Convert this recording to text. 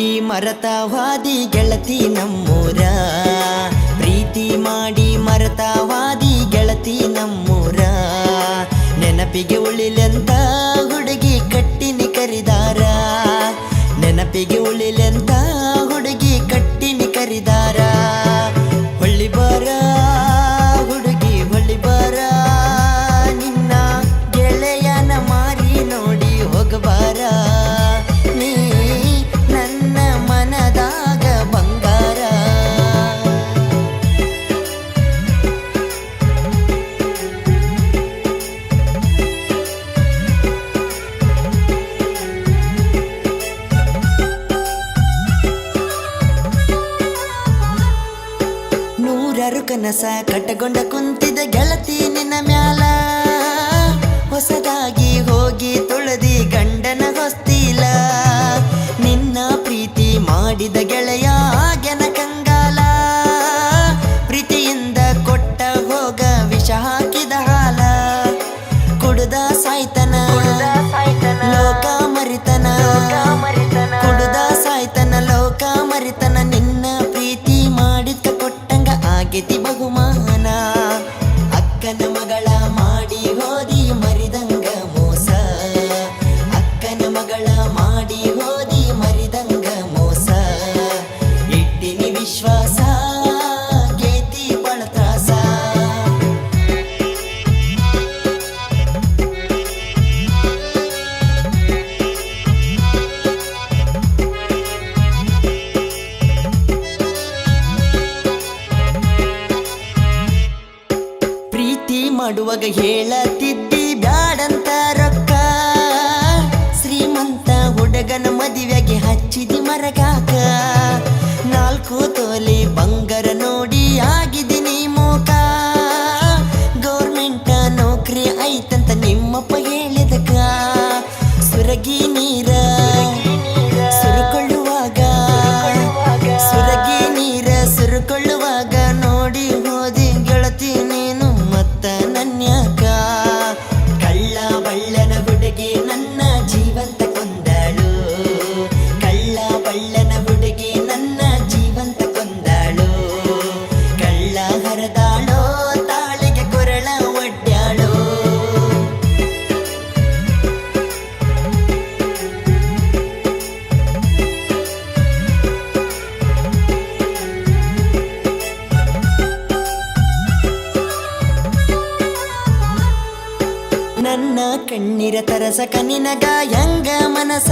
ಮಾಡಿ ಮರತ ವಾದಿ ಗೆಳತಿ ನಮ್ಮೂರ. ಪ್ರೀತಿ ಮಾಡಿ ಮರತ ವಾದಿ ಗೆಳತಿ ನಮ್ಮೂರ. ನೆನಪಿಗೆ ಉಳಿಲೆಂತ ಕನಸ ಕಟ್ಟಗೊಂಡ ಕುಂತಿದ ಗೆಳತಿ ನಿನ್ನ ಮ್ಯಾಲ. ಹೊಸದಾಗಿ ಹೋಗಿ ತುಳದಿ ಗಂಡನ ಹೊಸ್ತಿಲ. ನಿನ್ನ ಪ್ರೀತಿ ಮಾಡಿದ ಗೆಳೆಯ ಗೆನ ಕಂಗಾಲ. ಪ್ರೀತಿಯಿಂದ ಕೊಟ್ಟ ಹೋಗ ವಿಷ ಹಾಕಿದ ಹಾಲ. ಕುಡುದ ಸಾಯ್ತನ ಲೋಕ ಮರಿತನ. ಕುಡುದ ಸಾಯ್ತನ ಲೋಕ ಮರಿತನ ನಿನ್ನ ಮಾಡುವಾಗ ಹೇಳತಿದ್ದಿ ಬ್ಯಾಡಂತ ರೊಕ್ಕ. ಶ್ರೀಮಂತ ಹುಡುಗನ ಮದುವೆಗೆ ಹಚ್ಚಿದಿ ಮರಗಾಕ. ನನ್ನ ತರಸ ನಿನಗ ಹೆಂಗ ಮನಸ